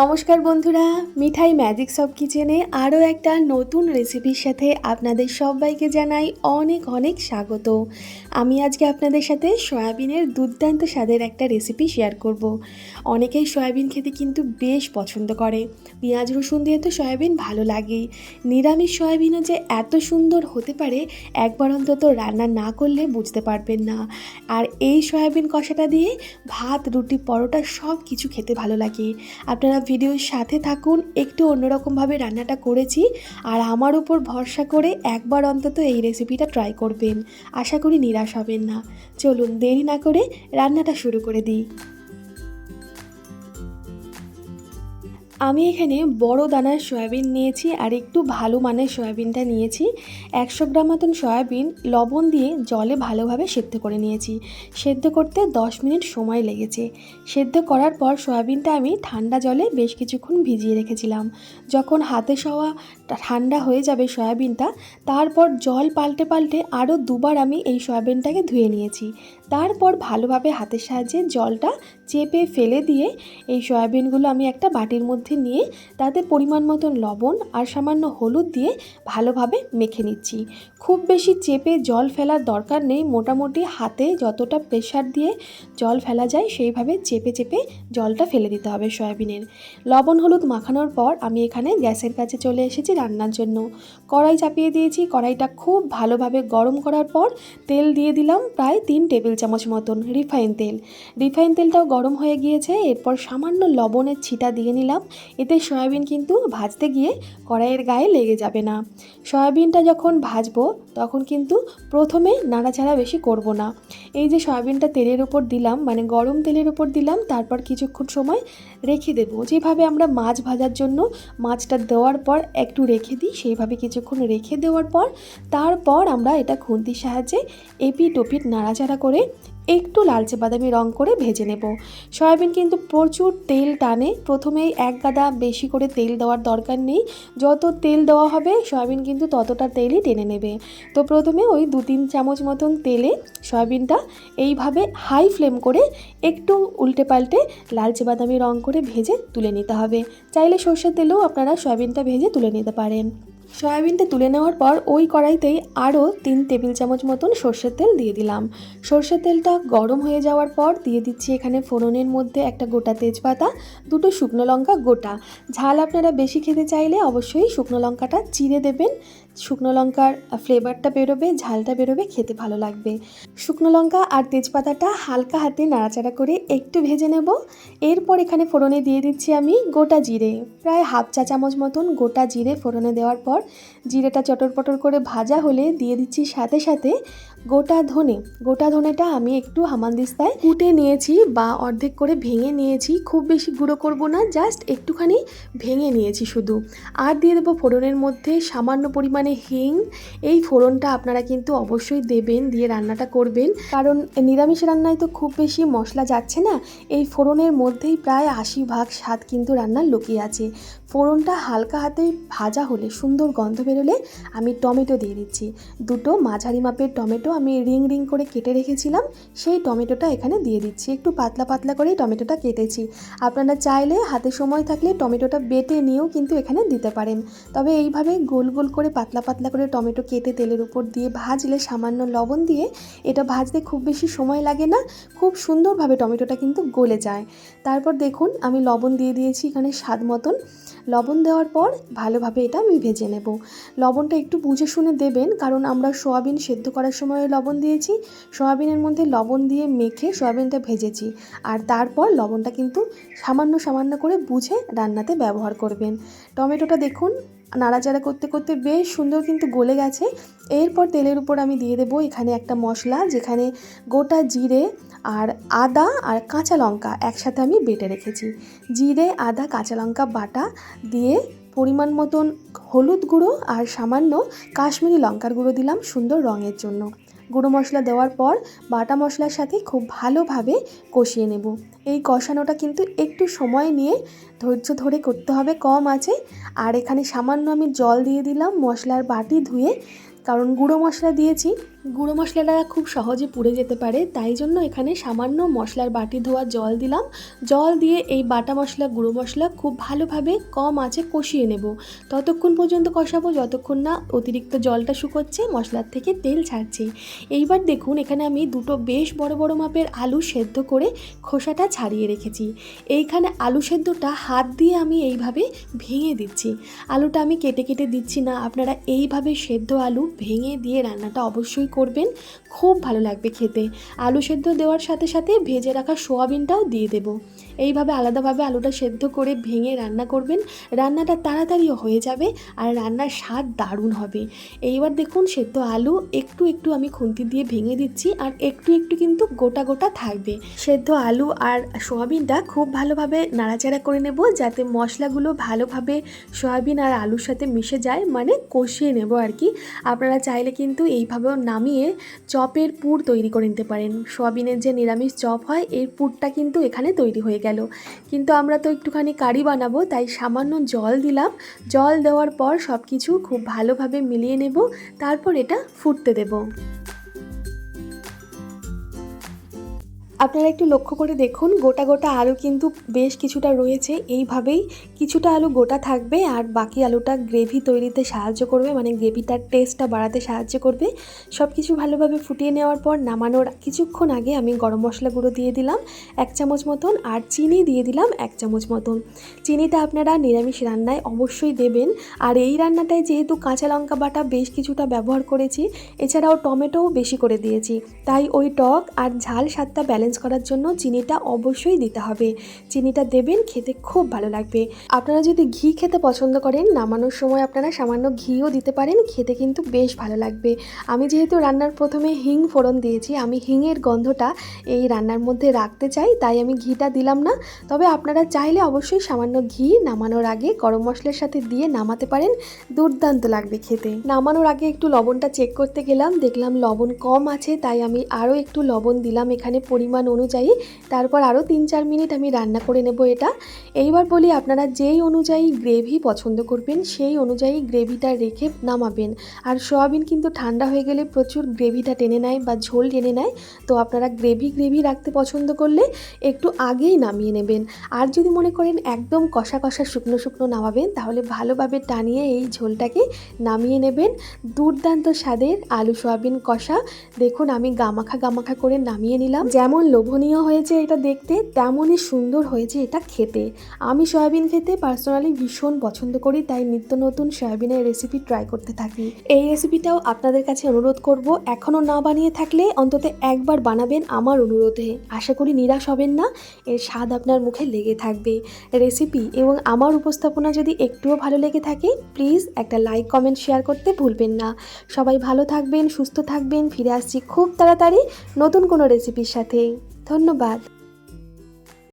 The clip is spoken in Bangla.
নমস্কার বন্ধুরা, মিঠাই ম্যাজিক সব কিচেনে আরও একটা নতুন রেসিপির সাথে আপনাদের সবাইকে জানাই অনেক অনেক স্বাগত। আমি আজকে আপনাদের সাথে সয়াবিনের দুর্দান্ত স্বাদের একটা রেসিপি শেয়ার করব। অনেকেই সয়াবিন খেতে কিন্তু বেশ পছন্দ করে। পেঁয়াজ, রসুন দিয়ে তো সয়াবিন ভালো লাগেই নিরামিষ সয়াবিনও যে এত সুন্দর হতে পারে, একবার অন্তত রান্না না করলে বুঝতে পারবেন না। আর এই সয়াবিন কষাটা দিয়ে ভাত, রুটি, পরোটা সব কিছু খেতে ভালো লাগে। আপনারা ভিডিওর সাথে থাকুন, একটু অন্যরকমভাবে রান্নাটা করেছি আর আমার উপর ভরসা করে একবার অন্তত এই রেসিপিটা ট্রাই করবেন। আশা করি নিরাশ হবেন না। চলুন দেরি না করে রান্নাটা শুরু করে দিই। আমি এখানে বড় দানার সয়াবিন নিয়েছি আর একটু ভালো মানের সয়াবিনটা নিয়েছি। একশো গ্রাম মতন সয়াবিন লবণ দিয়ে জলে ভালোভাবে সেদ্ধ করে নিয়েছি। সেদ্ধ করতে দশ মিনিট সময় লেগেছে। সেদ্ধ করার পর সয়াবিনটা আমি ঠান্ডা জলে বেশ কিছুক্ষণ ভিজিয়ে রেখেছিলাম। যখন হাতে সওয়া ঠান্ডা হয়ে যাবে সয়াবিনটা, তারপর জল পাল্টে পাল্টে আরও দুবার আমি এই সয়াবিনটাকে ধুয়ে নিয়েছি। তারপর ভালোভাবে হাতের সাহায্যে জলটা চেপে ফেলে দিয়ে এই সয়াবিনগুলো আমি একটা বাটির মধ্যে নিয়ে তাতে পরিমাণ মতন লবণ আর সামান্য হলুদ দিয়ে ভালোভাবে মেখে নিচ্ছি। খুব বেশি চেপে জল ফেলার দরকার নেই, মোটামুটি হাতে যতটা প্রেশার দিয়ে জল ফেলা যায় সেইভাবে চেপে চেপে জলটা ফেলে দিতে হবে সয়াবিনের। লবণ হলুদ মাখানোর পর আমি এখানে গ্যাসের কাছে চলে এসেছি রান্নার জন্য। কড়াই চাপিয়ে দিয়েছি, কড়াইটা খুব ভালোভাবে গরম করার পর তেল দিয়ে দিলাম প্রায় তিন টেবিল চামচ মতন রিফাইন তেল। রিফাইন তেলটাও গরম হয়ে গিয়েছে, এরপর সামান্য লবণের ছিটা দিয়ে নিলাম। এতে সয়াবিন কিন্তু ভাজতে গিয়ে কড়াইয়ের গায়ে লেগে যাবে না। সয়াবিনটা যখন ভাজবো, তখন কিন্তু প্রথমে নাড়াচাড়া বেশি করব না। এই যে সয়াবিনটা তেলের উপর দিলাম মানে গরম তেলের উপর দিলাম, তারপর কিছুক্ষণ সময় রেখে দেবো। যেভাবে আমরা মাছ ভাজার জন্য মাছটা দেওয়ার পর একটু রেখে দিই, সেইভাবে কিছুক্ষণ রেখে দেওয়ার পর, তারপর আমরা এটা খুন্তির সাহায্যে এপিট ওপিট নাড়াচাড়া করে একটু লালচে বাদামি রং করে ভেজে নেব। সয়াবিন কিন্তু প্রচুর তেল টানে। প্রথমেই এক গাদা বেশি করে তেল দেওয়ার দরকার নেই। যত তেল দেওয়া হবে, সয়াবিন কিন্তু ততটা তেলই টেনে নেবে। তো প্রথমে ওই দু তিন চামচ মতন তেলে সয়াবিনটা এইভাবে হাই ফ্লেম করে একটু উল্টে পাল্টে লালচে বাদামি রং করে ভেজে তুলে নিতে হবে। চাইলে সর্ষের তেলেও আপনারা সয়াবিনটা ভেজে তুলে নিতে পারেন। সয়াবিনটা তুলে নেওয়ার পর ওই কড়াইতেই আরও তিন টেবিল চামচ মতন সর্ষের তেল দিয়ে দিলাম। সর্ষের তেলটা গরম হয়ে যাওয়ার পর দিয়ে দিচ্ছি এখানে ফোড়নের মধ্যে একটা গোটা তেজপাতা, দুটো শুকনো লঙ্কা গোটা। ঝাল আপনারা বেশি খেতে চাইলে অবশ্যই শুকনো লঙ্কাটা চিড়ে দেবেন। শুকনো লঙ্কার ফ্লেভারটা বেরোবে, ঝালটা বেরোবে, খেতে ভালো লাগবে। শুকনো লঙ্কা আর তেজপাতাটা হালকা হাতে নাড়াচাড়া করে একটু ভেজে নেব। এরপর এখানে ফোড়নে দিয়ে দিচ্ছি আমি গোটা জিরে। প্রায় হাফ চা চামচ মতন গোটা জিরে ফোড়নে দেওয়ার পর, জিরেটা চটর পটর করে ভাজা হলে দিয়ে দিচ্ছি সাথে সাথে গোটা ধনে। গোটা ধনেটা আমি একটু হামানদিস্তায় কুটে নিয়েছি বা অর্ধেক করে ভেঙে নিয়েছি। খুব বেশি গুঁড়ো করব না, জাস্ট একটুখানি ভেঙে নিয়েছি শুধু। আর দিয়ে দেবো ফোড়নের মধ্যে সামান্য পরিমাণে হিং, এই ফোড়নটা আপনারা কিন্তু অবশ্যই দেবেন, দিয়ে রান্নাটা করবেন। কারণ নিরামিষ রান্নায় তো খুব বেশি মশলা যাচ্ছে না, এই ফোড়নের মধ্যেই প্রায় আশি ভাগ স্বাদ কিন্তু রান্নার লুকিয়ে আছে। ফোড়নটা হালকা হাতে ভাজা হলে, সুন্দর গন্ধ বেরোলে আমি টমেটো দিয়ে দিচ্ছি। দুটো মাঝারি মাপের টমেটো আমি রিং রিং করে কেটে রেখেছিলাম, সেই টমেটোটা এখানে দিয়ে দিচ্ছি। একটু পাতলা পাতলা করেই টমেটোটা কেটেছি। আপনারা চাইলে হাতে সময় থাকলে টমেটোটা বেটে নিয়েও কিন্তু এখানে দিতে পারেন। তবে এইভাবে গোল গোল করে পাতলা পাতলা পাতলা করে টমেটো কেটে তেলের উপর দিয়ে ভাজলে সামান্য লবণ দিয়ে এটা ভাজতে খুব বেশি সময় লাগে না, খুব সুন্দরভাবে টমেটোটা কিন্তু গলে যায়। তারপর দেখুন, আমি লবণ দিয়ে দিয়েছি এখানে স্বাদ মতন। লবণ দেওয়ার পর ভালোভাবে এটা আমি ভেজে নেব। লবণটা একটু বুঝে শুনে দেবেন, কারণ আমরা সোয়াবিন সেদ্ধ করার সময় লবণ দিয়েছি। সোয়াবিনের মধ্যে লবণ দিয়ে মেখে সোয়াবিনটা ভেজেছি। আর তারপর লবণটা কিন্তু সামান্য সামান্য করে বুঝে রান্নাতে ব্যবহার করবেন। টমেটোটা দেখুন নাড়াচাড়া করতে করতে বেশ সুন্দর কিন্তু গলে গেছে। এরপর তেলের উপর আমি দিয়ে দেবো এখানে একটা মশলা, যেখানে গোটা জিরে আর আদা আর কাঁচা লঙ্কা একসাথে আমি বেটে রেখেছি। জিরে, আদা, কাঁচা লঙ্কা বাটা দিয়ে পরিমাণ মতন হলুদ গুঁড়ো আর সামান্য কাশ্মীরি লঙ্কার গুঁড়ো দিলাম সুন্দর রঙের জন্য। গুঁড়ো মশলা দেওয়ার পর বাটা মশলার সাথে খুব ভালোভাবে কষিয়ে নেব। এই কষানোটা কিন্তু একটু সময় নিয়ে ধৈর্য ধরে করতে হবে, কম আছে। আর এখানে সামান্য আমি জল দিয়ে দিলাম মশলার বাটি ধুয়ে, কারণ গুঁড়ো মশলা দিয়েছি গুঁড়ো মশলাটা খুব সহজে পুড়ে যেতে পারে, তাই জন্য এখানে সামান্য মশলার বাটি ধোয়া জল দিলাম। জল দিয়ে এই বাটা মশলা, গুঁড়ো মশলা খুব ভালোভাবে কম আঁচে কষিয়ে নেব। ততক্ষণ পর্যন্ত কষাবো, যতক্ষণ না অতিরিক্ত জলটা শুকোচ্ছে, মশলার থেকে তেল ছাড়ছে। এইবার দেখুন, এখানে আমি দুটো বেশ বড় বড় মাপের আলু সেদ্ধ করে খোসাটা ছাড়িয়ে রেখেছি। এইখানে আলু সেদ্ধটা হাত দিয়ে আমি এইভাবে ভেঙে দিচ্ছি। আলুটা আমি কেটে কেটে দিচ্ছি না, আপনারা এইভাবে সেদ্ধ আলু ভেঙে দিয়ে রান্নাটা অবশ্যই করবেন, খুব ভালো লাগবে খেতে। আলু সেদ্ধ দেওয়ার সাথে সাথে ভেজে রাখা সোয়াবিনটাও দিয়ে দেব। এইভাবে আলাদাভাবে আলুটা সেদ্ধ করে ভেঙে রান্না করবেন। রান্নাটা তাড়াতাড়িও হয়ে যাবে আর রান্নার স্বাদ দারুণ হবে। এইবার দেখুন সেদ্ধ আলু একটু একটু আমি খুন্তি দিয়ে ভেঙে দিচ্ছি আর একটু একটু কিন্তু গোটা গোটা থাকবে। সেদ্ধ আলু আর সোয়াবিনটা খুব ভালোভাবে নাড়াচাড়া করে নেব যাতে মশলাগুলো ভালোভাবে সোয়াবিন আর আলুর সাথে মিশে যায় মানে কষিয়ে নেব আর কি। আপনারা চাইলে কিন্তু এইভাবেও নামিয়ে চপের পুর তৈরি করে নিতে পারেন। সোয়াবিনের যে নিরামিষ চপ হয়, এর পুরটা কিন্তু এখানে তৈরি হয়ে গেল। কিন্তু আমরা তো একটুখানি কারি বানাবো, তাই সামান্য জল দিলাম। জল দেওয়ার পর সব কিছু খুব ভালোভাবে মিলিয়ে নেব, তারপর এটা ফুটতে দেবো। আপনারা একটু লক্ষ্য করে দেখুন, গোটা গোটা আলু কিন্তু বেশ কিছুটা রয়েছে। এইভাবেই কিছুটা আলু গোটা থাকবে আর বাকি আলুটা গ্রেভি তৈরিতে সাহায্য করবে মানে গ্রেভিটার টেস্টটা বাড়াতে সাহায্য করবে। সব কিছু ভালোভাবে ফুটিয়ে নেওয়ার পর নামানোর কিছুক্ষণ আগে আমি গরম মশলা গুঁড়ো দিয়ে দিলাম, এক চামচ মতন, আর চিনি দিয়ে দিলাম এক চামচ মতন। চিনিটা আপনারা নিরামিষ রান্নায় অবশ্যই দেবেন। আর এই রান্নাটায় যেহেতু কাঁচা লঙ্কা বাটা বেশ কিছুটা ব্যবহার করেছি, এছাড়াও টমেটোও বেশি করে দিয়েছি। তাই ওই টক আর ঝাল স্বাদটা ব্যালেন্স করার জন্য চিনিটা অবশ্যই দিতে হবে। চিনিটা দেবেন, খেতে খুব ভালো লাগবে। আপনারা যদি ঘি খেতে পছন্দ করেন, নামানোর সময় আপনারা সামান্য ঘিও দিতে পারেন, খেতে কিন্তু বেশ ভালো লাগবে। আমি যেহেতু রান্নার প্রথমে হিং ফোড়ন দিয়েছি, আমি হিংয়ের গন্ধটা এই রান্নার মধ্যে রাখতে চাই, তাই আমি ঘিটা দিলাম না। তবে আপনারা চাইলে অবশ্যই সামান্য ঘি নামানোর আগে গরম মশলার সাথে দিয়ে নামাতে পারেন, দুর্দান্ত লাগবে খেতে। নামানোর আগে একটু লবণটা চেক করতে গেলাম, দেখলাম লবণ কম আছে, তাই আমি আরও একটু লবণ দিলাম এখানে পরিমাণ অনুযায়ী, তারপর আরও তিন চার মিনিট আমি রান্না করে নেব এটা। এইবার বলি আপনারা যেই অনুযায়ী গ্রেভি পছন্দ করবেন, সেই অনুযায়ী গ্রেভিটা রেখে নামাবেন। আর সোয়াবিন কিন্তু ঠান্ডা হয়ে গেলে প্রচুর গ্রেভিটা টেনে নেয় বা ঝোল টেনে নেয়, তো আপনারা গ্রেভি গ্রেভি রাখতে পছন্দ করলে একটু আগেই নামিয়ে নেবেন। আর যদি মনে করেন একদম কষা কষা শুকনো শুকনো নামাবেন, তাহলে ভালোভাবে টানিয়ে এই ঝোলটাকে নামিয়ে নেবেন। দুর্দান্ত স্বাদের আলু সোয়াবিন কষা। দেখুন আমি গামাখা গামাখা করে নামিয়ে নিলাম। যেমন লোভনীয় হয়েছে এটা দেখতে, তেমনই সুন্দর হয়েছে এটা খেতে। আমি সয়াবিন খেতে পার্সোনালি ভীষণ পছন্দ করি, তাই নিত্য নতুন সয়াবিনের রেসিপি ট্রাই করতে থাকি। এই রেসিপিটাও আপনাদের কাছে অনুরোধ করব এখনও না বানিয়ে থাকলে অন্তত একবার বানাবেন আমার অনুরোধে। আশা করি নিরাশ হবেন না, এর স্বাদ আপনার মুখে লেগে থাকবে। রেসিপি এবং আমার উপস্থাপনা যদি একটুও ভালো লেগে থাকে প্লিজ একটা লাইক কমেন্ট শেয়ার করতে ভুলবেন না। সবাই ভালো থাকবেন, সুস্থ থাকবেন, ফিরে আসছি খুব তাড়াতাড়ি নতুন কোনো রেসিপির সাথে। ধন্যবাদ।